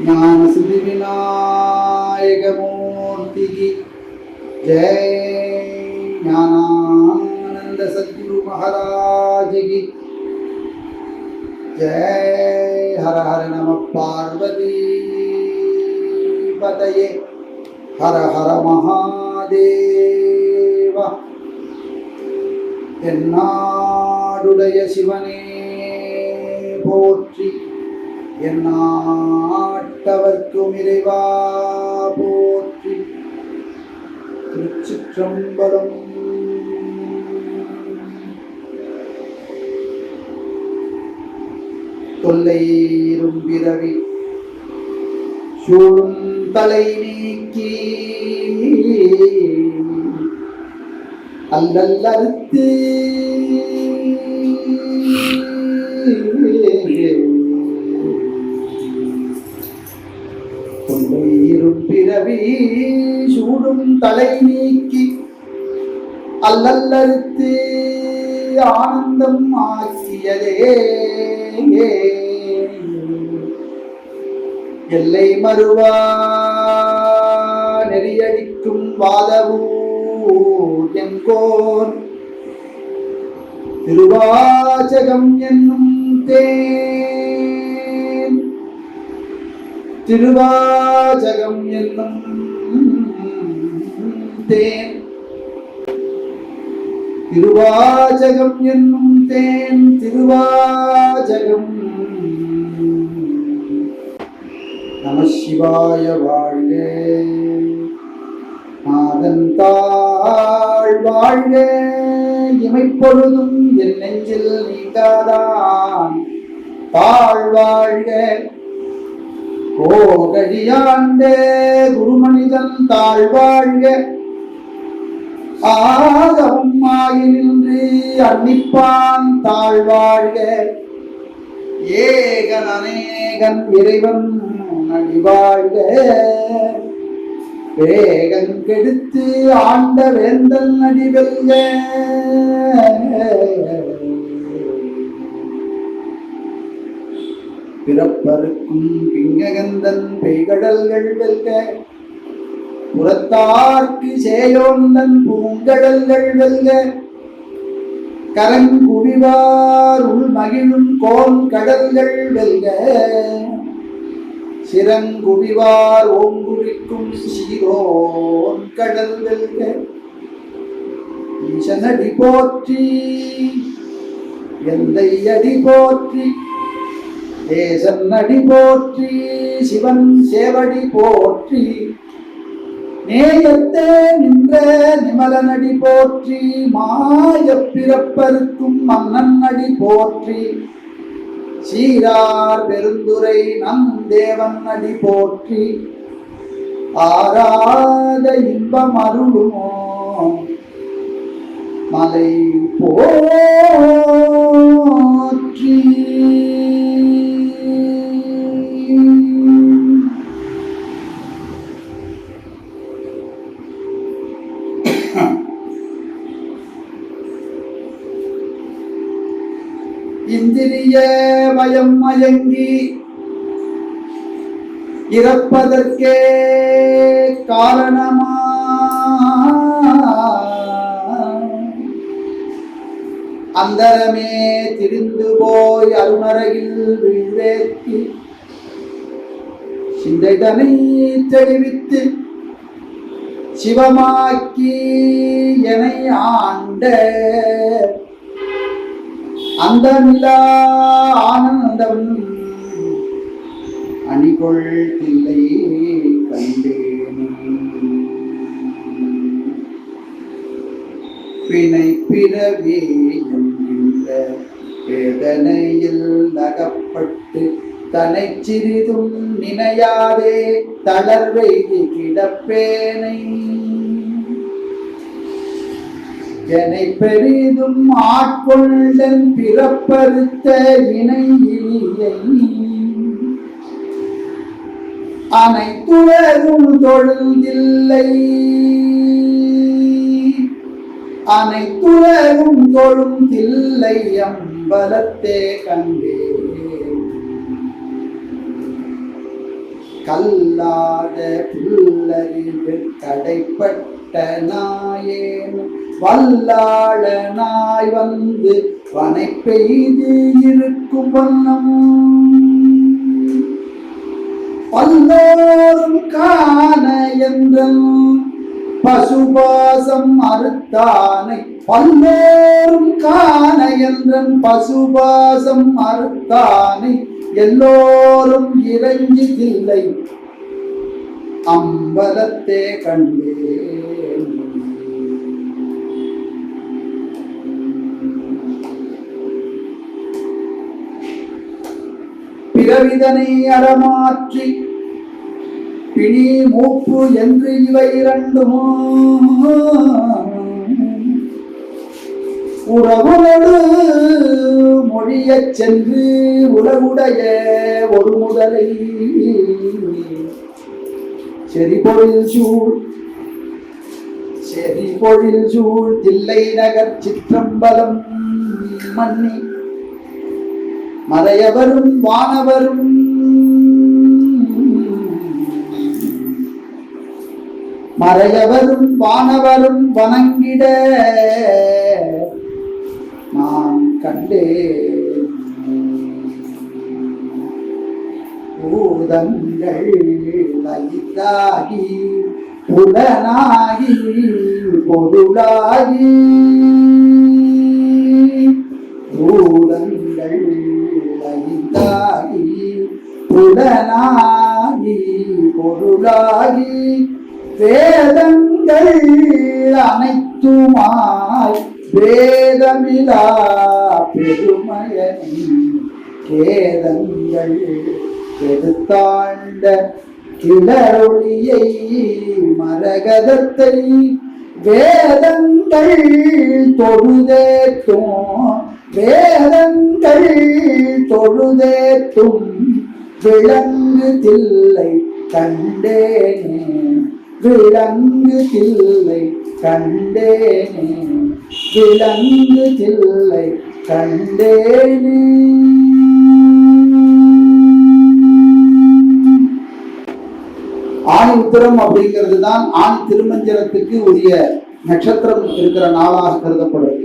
జ్ఞాన సిద్ధి వినాయకమూర్తికి జయ జ్ఞానానంద సద్గురు మహారాజుకి జయ హర హర నమ పార్వతీ పతయే హర హర మహాదేవ ఎన్నాడుడయ శివనే పోற்றி என்னா பட்டவர்க்கும் இறைவா போற்றி. திருச்சிற்றம்பலம். தொல்லையிரும் பிறவி சூழும் தலை நீக்கி. அல்லல்லறுத்து பிறவி சூடும் தலை நீக்கி அல்லல்லறுத்து ஆனந்தம் ஆக்கியதே எல்லை மறுவா நெறியடிக்கும் வாதவூர் எங்கோர் திருவாச்சகம் என்னும் தேன் திருவாச்சகம் என்னும் தேன். திருவாஜகம் என்னும் தேன் திருவாஜகம். நம சிவாய வாழ்க. நாதன் தாழ் வாழ்க. இமைப்பொழுதும் என் நெஞ்சில் நீங்காதான் தாழ் வாழ்க. கோகழியாண்ட குருமனிதன் தாழ் வாழ்க. ஆகவும் அன்னிப்பான் தாழ்வாழ்க. ஏகன் அநேகன் இறைவன் அடிவாழ்க வேகன் கெடுத்து ஆண்ட வேந்தன் அடிவெல்ல பிறப்பருக்கும் பிங்ககந்தன் பெய்கடல்கள் வெல்க. புறத்தார்க்கு சேயோந்தன் பூங்கடல்கள் வெல்க கரங்குவிவார் உள் மகிழும் கோன் கடல்கள் வெல்க சிறங்குவிவார் ஓங்குவிக்கும் சீரோன் கடல் வெல்க ஈசனடி போற்றி எந்தை அடி போற்றி தேசன் அடி போற்றி சிவன் சேவடி போற்றி. நேயத்தே நின்ற நிமலனடி போற்றி மாய பிறப்பருக்கும் மன்னன் அடி போற்றி. சீரார் பெருந்துரை நம் தேவன் அடி போற்றி. ஆராத இன்பம் அருளுமோ? மலை போற்றி. பயம் மயங்கி இறப்பதற்கே காரணமா? அந்தரமே திரிந்து போய் அருணரையில் வீழ்வேற்றி சிந்தைதனை தெளிவித்து சிவமாக்கி என்னை ஆண்ட அந்த ஆனந்தம். அணிகொள் இல்லை கண்டேனே பிணை பிறவி என்கின்ற வேதனையில் நகப்பட்டு தனை சிறிதும் நினையாதே தளர்வை கிடப்பேனை. என்னை பெரிதும் ஆட்கொண்டன் பிறப்பறுத்த இணை அனைத்துலகும் தொழுதில்லை அனைத்துலகும் தொழும் தில்லை அம்பலத்தே கண்டே. கல்லாத புல்லறிவு தடைப்பட்ட நாயேன் வல்லாளனாய் வந்து பனை பெய்து இருக்கும் வண்ணம். பல்லோரும் காண என்றும் பசுபாசம் அறுத்தானை. பல்லோரும் காண என்றும் பசுபாசம் அறுத்தானை. எல்லோரும் இறங்கி இல்லை அம்பலத்தே கண்டே. பிறவிதனை அறமாற்றி பிணி மூப்பு என்று இவை இரண்டுமோ. உறவுகளு மொழியச் சென்று உறவுடைய ஒரு முதலை. செறிபொழில் சூழ் செறிபொழில் சூழ் தில்லை நகர் சிற்றம்பலம் மன்னி. மறையவரும் வானவரும். மறையவரும் வானவரும் வணங்கிட நான் கண்டே பூதங்கள் லயித்தாகி புலனாகி பொருளாகி. பூதங்கள் லயித்தாகி புலனாகி பொருளாகி வேதங்கள் அனைத்துமாய் வேதமிலா பெருமயனி கேதங்கள் எடுத்தாண்ட கிளரொளியை மரகதத்தை வேதங்கள் தொழுதேத்தும் வேதங்கள் தொழுதேற்றும் விலங்கு தில்லை கண்டேனே. விலங்கு தில்லை கண்டேனே. விலங்கு தில்லை கண்டேனே. ஆணி உத்திரம் அப்படிங்கிறது தான் ஆணி திருமஞ்சனத்துக்கு உரிய நட்சத்திரம் இருக்கிற நாளாக கருதப்படும்.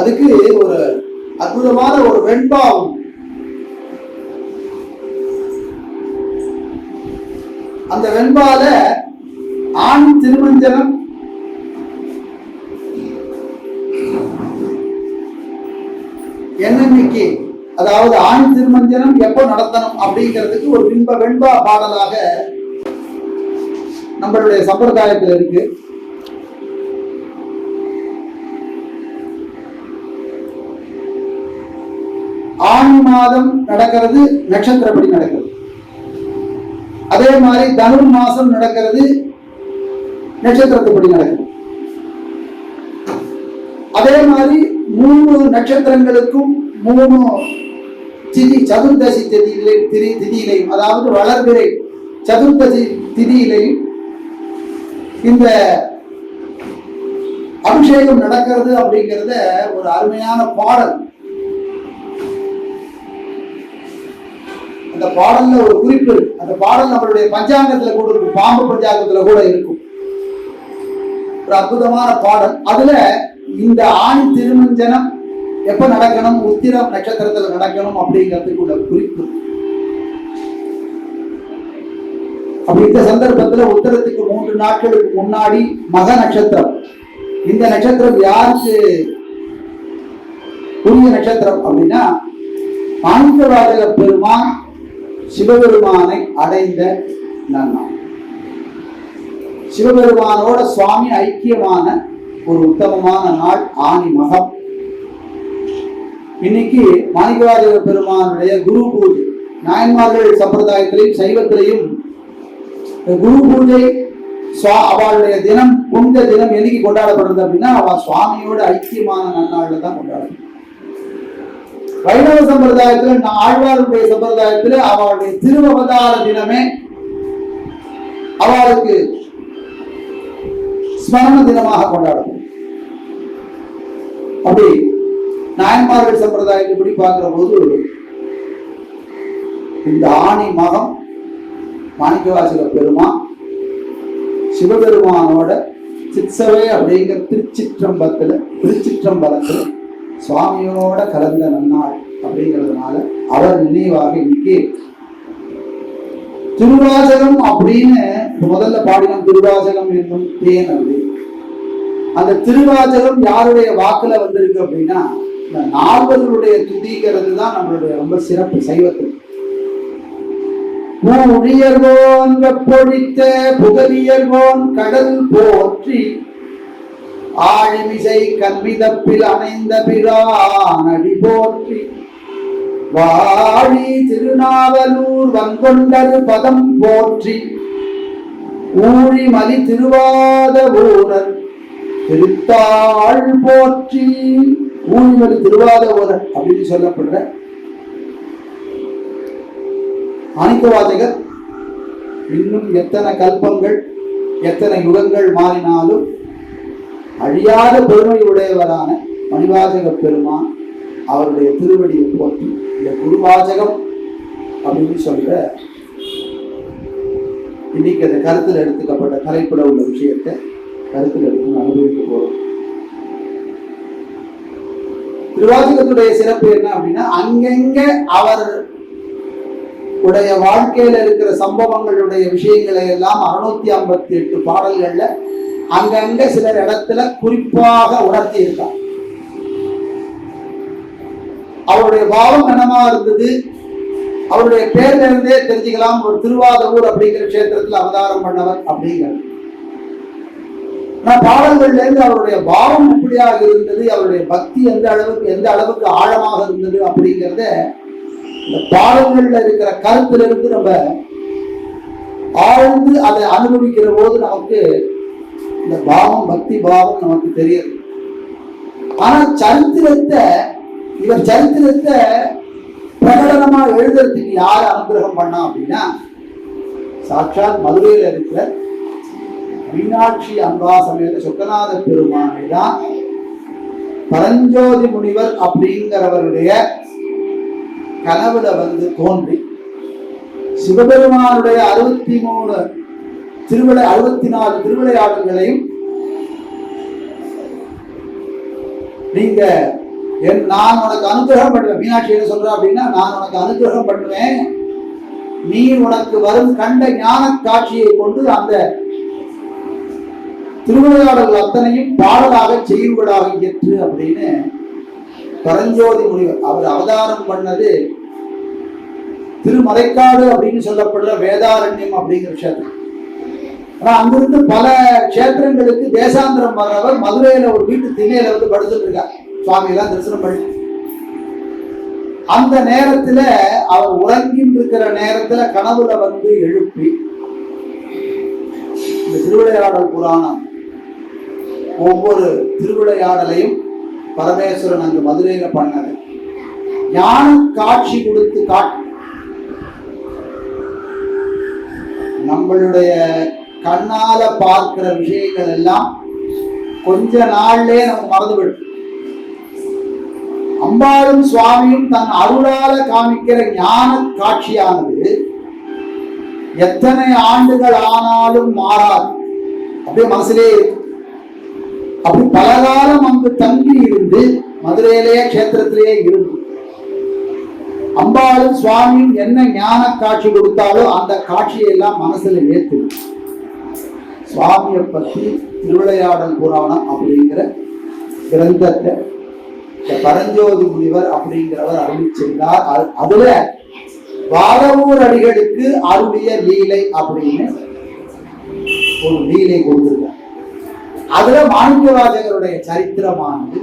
அதுக்கு ஒரு அற்புதமான ஒரு வெண்பாவும். அந்த வெண்பால ஆண் திருமஞ்சனம் என்னன்னைக்கு அதாவது ஆண் திருமஞ்சனம் எப்போ நடத்தணும் அப்படிங்கிறதுக்கு ஒரு பின்ப வெண்பா பாடலாக நம்மளுடைய சம்பிரதாயத்தில் இருக்கு. ஆணி மாதம் நடக்கிறது நட்சத்திரப்படி நடக்கிறது. அதே மாதிரி தனு மாசம் நடக்கிறது நட்சத்திரத்துப்படி நடக்கிறது. அதே மாதிரி மூணு நட்சத்திரங்களுக்கும் மூணு திதி சதுர்தசி திதியிலே திரி திதியிலையும் அதாவது வளர்பிறை சதுர்தசி திதியிலையும் இந்த அபிஷேகம் நடக்கிறது அப்படிங்கிறத ஒரு அருமையான பாடல். அந்த பாடல்ல ஒரு குறிப்பு அந்த பாடல் நம்மளுடைய பஞ்சாங்கத்துல கூட இருக்கும் பாம்பு பஞ்சாங்கத்துல கூட இருக்கும். ஒரு அற்புதமான பாடல். அதுல இந்த ஆணி திருமஞ்சனம் எப்ப நடக்கணும் உத்திரம் நட்சத்திரத்துல நடக்கணும் அப்படிங்கிறதுக்கு உள்ள குறிப்பு. அப்படி இந்த சந்தர்ப்பத்துல உத்தரத்துக்கு மூன்று நாட்களுக்கு முன்னாடி மக நட்சத்திரம். இந்த நட்சத்திரம் யாருக்கு? புதிய நட்சத்திரம் அப்படின்னா மாணிக்கவாதக பெருமான் சிவபெருமானை அடைந்த நன்னாள் சிவபெருமானோட சுவாமி ஐக்கியமான ஒரு உத்தமமான நாள் ஆணி மகம். இன்னைக்கு மாணிக்கவாதக பெருமானுடைய குரு பூஜை நாயன்மார்கள் சம்பிரதாயத்திலையும் சைவத்திலையும் குரு பூஜை அவளுடைய தினம் புனித தினம் என்னைக்கு கொண்டாடப்படுறது அப்படின்னா அவள் சுவாமியோட ஐக்கியமான நன்னாள்ல தான் கொண்டாடணும் வைணவ சம்பிரதாயத்துல நான் ஆழ்வாருடைய சம்பிரதாயத்துல அவளுடைய திருவவதார தினமே அவளுக்கு ஸ்மரண தினமாக கொண்டாடணும் அப்படி நாயன்மார்கள் சம்பிரதாயத்தை படி பார்க்கிற போது இந்த ஆணி மகம் மாணிக்கவாசல பெருமான் சிவபெருமானோட சிற்சவை அப்படிங்கிற திருச்சிற்றம்பத்தில் திருச்சிற்றம்பலத்தில் சுவாமியோட கலந்த நன்னாள் அப்படிங்கிறதுனால அவர் நினைவாக இன்னைக்கு திருவாசகம் அப்படின்னு முதல்ல பாடினோம். திருவாசகம் என்னும் தேன் அப்படி அந்த திருவாசகம் யாருடைய வாக்குல வந்திருக்கு அப்படின்னா இந்த நால்வர்களுடைய துதிக்கிறது தான் நம்மளுடைய ரொம்ப சிறப்பு சைவத்தில் பொழித்த புதவியர்வோன் கடல் போற்றி ஆழிமிசை கல்விதப்பில் அணைந்த பிரானடி போற்றி. வாழி திருநாவலூர் வன்கொண்டரு பதம் போற்றி. ஊழிமலி திருவாத ஊரர் திருத்தாள் போற்றி. ஊழிமலி திருவாத ஊரர் அப்படின்னு சொல்லப்படுற அனைத்துவாதிகள் இன்னும் எத்தனை கல்பங்கள் எத்தனை யுகங்கள் மாறினாலும் அழியாத பெருமை உடையவரான மணிவாசக பெருமான் அவருடைய திருவடியை போற்றி இந்த குருவாசகம் அப்படின்னு சொல்ற இன்னைக்கு அந்த கருத்தில் எடுத்துக்கப்பட்ட தலைப்புல உள்ள விஷயத்தை கருத்தில் எடுத்து அனுபவிக்க போறோம். திருவாசகத்துடைய சிறப்பு என்ன அப்படின்னா அங்கெங்க அவர் உடைய வாழ்க்கையில இருக்கிற சம்பவங்களுடைய விஷயங்களை எல்லாம் அறுநூத்தி ஐம்பத்தி எட்டு பாடல்கள்ல அங்கங்க சிலர் இடத்துல குறிப்பாக உணர்த்தி இருக்கார். அவருடைய பாவம் என்னமா இருந்தது. அவருடைய பேர்ல இருந்தே தெரிஞ்சுக்கலாம் ஒரு திருவாதூர் அப்படிங்கிற கஷேத்திரத்தில் அவதாரம் பண்ணவர் அப்படிங்கிறது ஆனா பாடல்கள்ல இருந்து அவருடைய பாவம் எப்படியாக இருந்தது அவருடைய பக்தி எந்த அளவுக்கு எந்த அளவுக்கு ஆழமாக இருந்தது அப்படிங்கிறத இந்த பாடல்கள்ல இருக்கிற கருத்துல இருந்து நம்ம ஆழ்ந்து அதை அனுபவிக்கிற போது நமக்கு இந்த பாவம் பக்தி பாவம் நமக்கு தெரியுது. ஆனா சரித்திரத்தை இவர் சரித்திரத்தை பிரகடனமா எழுதுறதுக்கு யார் அனுகிரகம் பண்ணா அப்படின்னா சாட்சாத் மதுரையில் இருக்கிற மீனாட்சி அன்பா சமயத்தை சொக்கநாத பெருமானை தான் பரஞ்சோதி முனிவர் அப்படிங்கிறவருடைய கனவுல வந்து தோன்றி சிவபெருமானுடைய அறுபத்தி மூணு திருவிழா அறுபத்தி நாலு திருவிளையாடல்களையும் நீங்க என் நான் உனக்கு அனுகிரகம் பண்ணுவேன். மீனாட்சி என்ன சொல்ற அப்படின்னா நான் உனக்கு அனுகிரகம் பண்ணுவேன். நீ உனக்கு வரும் கண்ட ஞான காட்சியை கொண்டு அந்த திருவிளையாடல் அத்தனையும் பாடலாக செய்வதாக இயற்று அப்படின்னு பரஞ்சோதி முனிவர் அவர் அவதாரம் பண்ணது திருமலைக்காடு அப்படின்னு சொல்லப்படுற வேதாரண்யம் அப்படிங்கிற க்ஷேத்திரம் ஆனா அங்கிருந்து பல க்ஷேத்திரங்களுக்கு தேசாந்திரம் வர்றவர் மதுரையில ஒரு வீட்டு திண்ணையில வந்து படுத்துட்டு இருக்கார். சுவாமி எல்லாம் தரிசனம் பண்ணி. அந்த நேரத்துல அவர் உறங்கிட்டு இருக்கிற நேரத்துல கனவுல வந்து எழுப்பி இந்த திருவிளையாடல் புராணம் ஒவ்வொரு திருவிளையாடலையும் பரமேஸ்வரன் அங்கு மதுரையில பண்ணது. ஞான காட்சி கொடுத்து காட்டு நம்மளுடைய கண்ணால பார்க்கிற விஷயங்கள் எல்லாம் கொஞ்ச நாள்லயே நம்ம மறந்துவிடும். அம்பாளும் சுவாமியும் தன் அருளால காமிக்கிற ஞான காட்சியானது எத்தனை ஆண்டுகள் ஆனாலும் மாறாது. அப்படியே மனசுலே அப்படி பல காலம் அங்கு தங்கி இருந்து மதுரையிலேயே கஷேத்திரத்திலேயே இருந்து அம்பாளும் சுவாமியும் என்ன ஞான காட்சி கொடுத்தாலோ அந்த காட்சியை எல்லாம் மனசுல ஏத்து சுவாமியை பற்றி திருவிளையாடல் புராணம் அப்படிங்கிற கிரந்தத்தை இந்த பரஞ்சோதி முனிவர் அப்படிங்கிறவர் அருளி செய்தார். அது- அதுல வாரவூர் அடிகளுக்கு அருளிய லீலை அப்படின்னு ஒரு லீலை கொடுத்திருக்கார். அதுல மாணிக்கவாசகருடைய சரித்திரமானது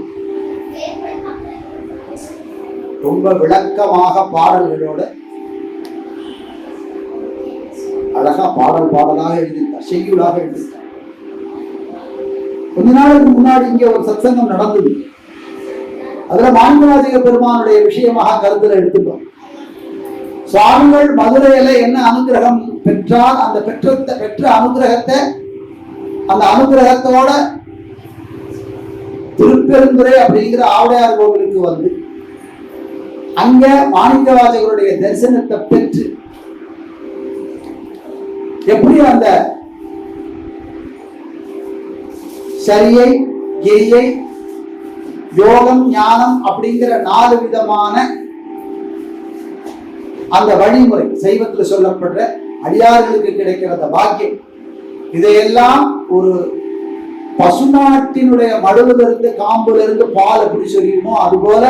ரொம்ப விளக்கமாக பாடல்களோட அழகா பாடல் பாடலாக எழுதி செய்யுளாக எழுதியிருக்கார் கொஞ்ச நாளுக்கு முன்னாடி இங்க ஒரு சத்சங்கம் நடந்தது. அதுல மாண்புநாதிக பெருமானுடைய விஷயமாக கருத்துல எடுத்துட்டோம். சுவாமிகள் மதுரையில என்ன அனுகிரகம் பெற்றால் அந்த பெற்ற பெற்ற அனுகிரகத்தை அந்த அனுகிரகத்தோட திருப்பெருந்துறை அப்படிங்கிற ஆவுடையார் கோவிலுக்கு வந்து அங்க மாணிக்கவாதிகளுடைய தரிசனத்தை பெற்று எப்படி அந்த சரியை கிரியை யோகம் ஞானம் அப்படிங்கிற நாலு விதமான அந்த வழிமுறை சைவத்தில் சொல்லப்படுற அடியார்களுக்கு கிடைக்கிற அந்த பாக்கியம். இதையெல்லாம் ஒரு பசுநாட்டினுடைய மடுவிலிருந்து காம்பிலிருந்து பால் எப்படி சொல்லியுமோ அதுபோல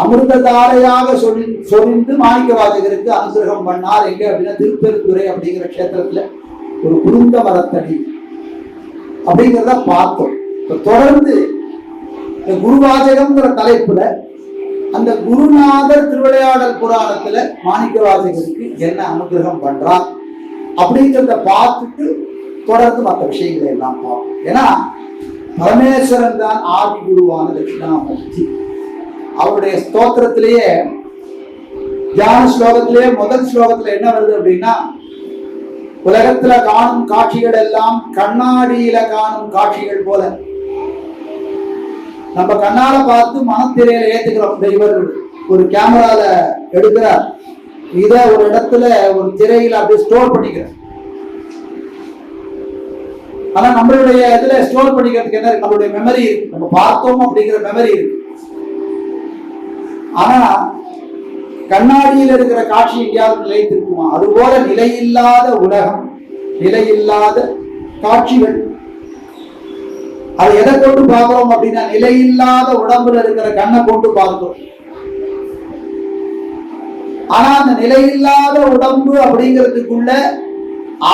அமிர்ததாரையாக சொல்லி சொரிந்து மாணிக்க வாசகருக்கு அனுகிரகம் பண்ணார் எங்க அப்படின்னா திருப்பெருந்துறை அப்படிங்கிற கஷேத்திரத்துல ஒரு குருந்த மரத்தடி அப்படிங்கிறத பார்த்தோம். இப்போ தொடர்ந்து இந்த குருவாசகம்ங்கிற தலைப்புல அந்த குருநாதர் திருவிளையாடல் புராணத்துல மாணிக்க வாசகருக்கு என்ன அனுகிரகம் பண்றார் அப்படிங்கிறத பார்த்துட்டு தொடர்ந்து மற்ற விஷயங்களை எல்லாம் பார்ப்போம். ஏன்னா பரமேஸ்வரன் தான் ஆதி குருவான தட்சிணாமூர்த்தி. அவருடைய ஸ்தோத்திரத்திலேயே தியான ஸ்லோகத்திலேயே முதல் ஸ்லோகத்துல என்ன வருது அப்படின்னா உலகத்துல காணும் காட்சிகள் எல்லாம் கண்ணாடியில காணும் காட்சிகள் போல. நம்ம கண்ணால பார்த்து மனத்திரையில ஏத்துக்கிறோம். இந்த இவர் ஒரு கேமரால எடுக்கிறார். இத ஒரு இடத்துல ஒரு திரையில அப்படியே ஸ்டோர் பண்ணிக்கிறார். ஆனா நம்மளுடைய இதுல ஸ்டோர் பண்ணிக்கிறதுக்கு என்ன நம்மளுடைய மெமரி இருக்கு. நம்ம பார்த்தோம் அப்படிங்கிற மெமரி இருக்கு. ஆனா கண்ணாடியில் இருக்கிற காட்சி எங்கேயாவது நிலைத்திருக்குமா? அதுபோல நிலையில்லாத உலகம் நிலையில்லாத காட்சிகள். அது எதை கொண்டு பார்க்கிறோம் அப்படின்னா நிலையில்லாத உடம்புல இருக்கிற கண்ணை கொண்டு பார்க்கிறோம். ஆனா அந்த நிலையில்லாத உடம்பு அப்படிங்கிறதுக்குள்ள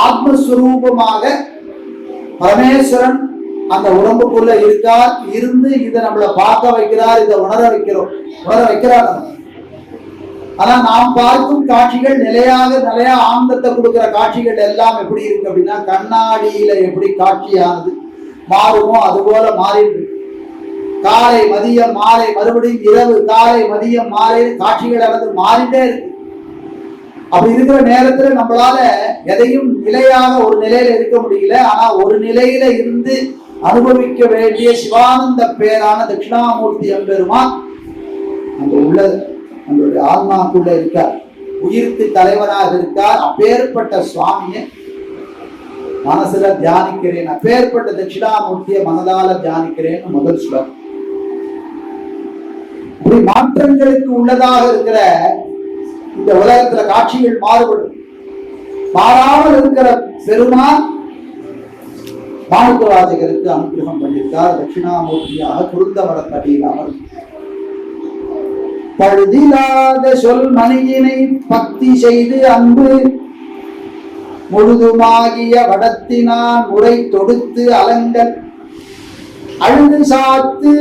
ஆத்மஸ்வரூபமாக பரமேஸ்வரன் அந்த உடம்புக்குள்ள இருக்கார் இருந்து இதை நம்மளை பார்க்க வைக்கிறார் இதை உணர வைக்கிறோம். உணர வைக்கிறார் நம்ம. ஆனா நாம் பார்க்கும் காட்சிகள் நிலையாக நிலையா ஆனந்தத்தை கொடுக்கிற காட்சிகள் எல்லாம் எப்படி இருக்கு அப்படின்னா கண்ணாடியில எப்படி காட்சியானது மாறுமோ அது போல மாறிட்டு காலை மதியம் மாலை மறுபடியும் இரவு காலை மதியம் மாலை காட்சிகள் அல்லது மாறிட்டே இருக்கு. அப்படி இருக்கிற நேரத்துல நம்மளால எதையும் நிலையாக ஒரு நிலையில இருக்க முடியல. ஆனா ஒரு நிலையில இருந்து அனுபவிக்க வேண்டிய சிவானந்த பேரான தட்சிணாமூர்த்தி எம்பெருமான் அங்க உள்ள நம்மளுடைய ஆன்மாக்குள்ள இருக்கார். உயிர்த்து தலைவராக இருக்கார். அப்பேற்பட்ட சுவாமியை மனசுல தியானிக்கிறேன். அப்பேற்பட்ட தட்சிணாமூர்த்தியை மனதால தியானிக்கிறேன்னு முதல் சுலம் இப்படி மாற்றங்களுக்கு உள்ளதாக இருக்கிற இந்த உலகத்துல காட்சிகள் மாறுபடும். மாறாமல் இருக்கிற பெருமான் மாணிக்கவாசகருக்கு அனுகிரகம் பண்ணியிருக்கார். தட்சிணாமூர்த்தியாக குருந்தவர தடியில் அமர் பழுதிலாத சொல் மணியினை பக்தி செய்து அன்பு. முழுதுமாகிய வடத்தினான் முறை தொடுத்து அலங்கல். அழுது சாத்து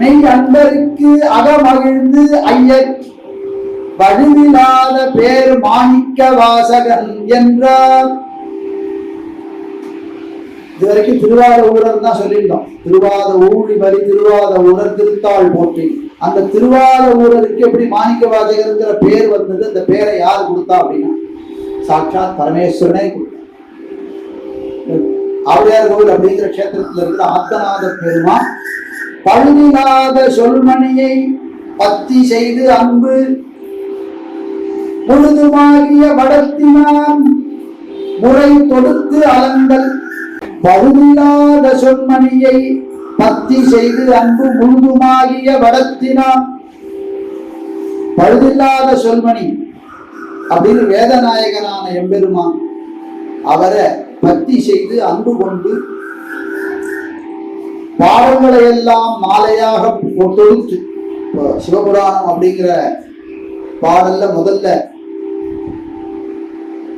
மெய் அன்பருக்கு அகமகிழ்ந்து ஐயர். பழுதிலாத பேர் மாணிக்க வாசகன் என்றார். இது வரைக்கும் திருவாத ஊரர் தான் சொல்லியிருந்தோம் திருவாத ஊழி பலி திருவாத ஊரர் திருத்தாள் போற்றி. அந்த திருவாத ஊரருக்கு எப்படி மாணிக்க வாசகருங்கிற பேர் வந்தது? அந்த பேரை யார் கொடுத்தா அப்படின்னா சாட்சாத் பரமேஸ்வரனே கொடுத்தார். ஆவுடையார் கோவில் அப்படிங்கிற கஷேத்திரத்துல இருக்கிற ஆத்தநாத பெருமான் பழுதிலாத சொல்மணியை பத்தி செய்து அன்பு முழுதுமாகிய வடத்தினான் முறை தொடுத்து அலங்கல் பழுதில்லாத சொன்மணியை பத்தி செய்து அன்பு முழுதுமாகிய வடத்தினான் பழுதில்லாத சொல்மணி அப்படின்னு வேதநாயகனான எம்பெருமான் அவரை பக்தி செய்து அன்பு கொண்டு பாவங்களை எல்லாம் மாலையாக தொடுத்து சிவபுராணம் அப்படிங்கிற பாடல்ல முதல்ல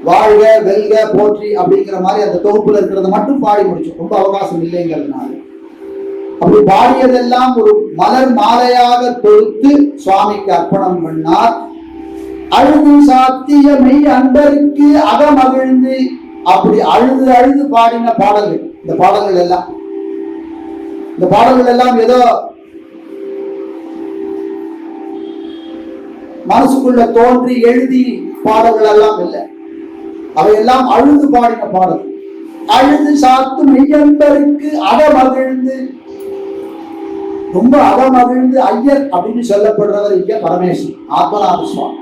வாழ்க வெல்க போற்றி அப்படிங்கிற மாதிரி அந்த தொகுப்புல இருக்கிறத மட்டும் பாடி முடிச்சோம். ரொம்ப அவகாசம் இல்லைங்கிறதுனால. அப்படி பாடியதெல்லாம் ஒரு மலர் மாலையாக தொடுத்து சுவாமிக்கு அர்ப்பணம் பண்ணார். அழுது சாத்திய மெய் அன்பருக்கு அகமகிழ்ந்து அப்படி அழுது அழுது பாடின பாடல்கள். இந்த பாடல்கள் எல்லாம். இந்த பாடல்கள் எல்லாம் ஏதோ மனசுக்குள்ள தோன்றி எழுதி பாடல்கள் எல்லாம் இல்லை. அவையெல்லாம் அழுது பாடின பாடல் அழுது சாத்து மெய்யன்பருக்கு அகமகிழ்ந்து ரொம்ப அகமகிழ்ந்து ஐயர் அப்படின்னு சொல்லப்படுறவர் இங்க பரமேஸ்வரன் ஆத்மநாத சுவாமி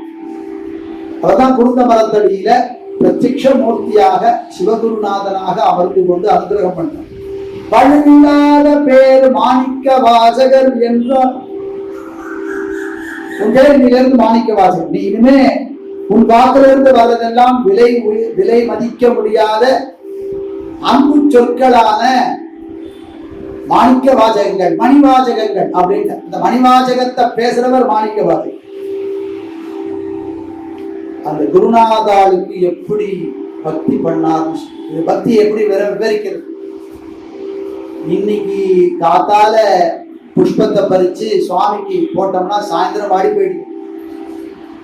அவர்தான் குருந்த மரத்தடியில பிரத்யக்ஷ மூர்த்தியாக சிவகுருநாதனாக அமர்ந்து கொண்டு அனுகிரகம் பண்ணார் பழுவில்லாத பேர் மாணிக்க வாசகர் என்ற உன் பேர் இருந்து மாணிக்க வாசகர். நீ இனிமே உன் வாக்கிலிருந்து வர்றதெல்லாம் விலை விலை மதிக்க முடியாத அன்பு சொற்களான மாணிக்க வாஜகங்கள் மணிவாஜகங்கள் அப்படின்னு இந்த மணிவாஜகத்தை பேசுறவர் மாணிக்க வாசகர் அந்த குருநாதாளுக்கு எப்படி பக்தி பண்ணார்? இது பக்தி எப்படி விவர விவரிக்கிறது? இன்னைக்கு காத்தால புஷ்பத்தை பறிச்சு சுவாமிக்கு போட்டோம்னா சாயந்தரம் வாடி போயிடுது.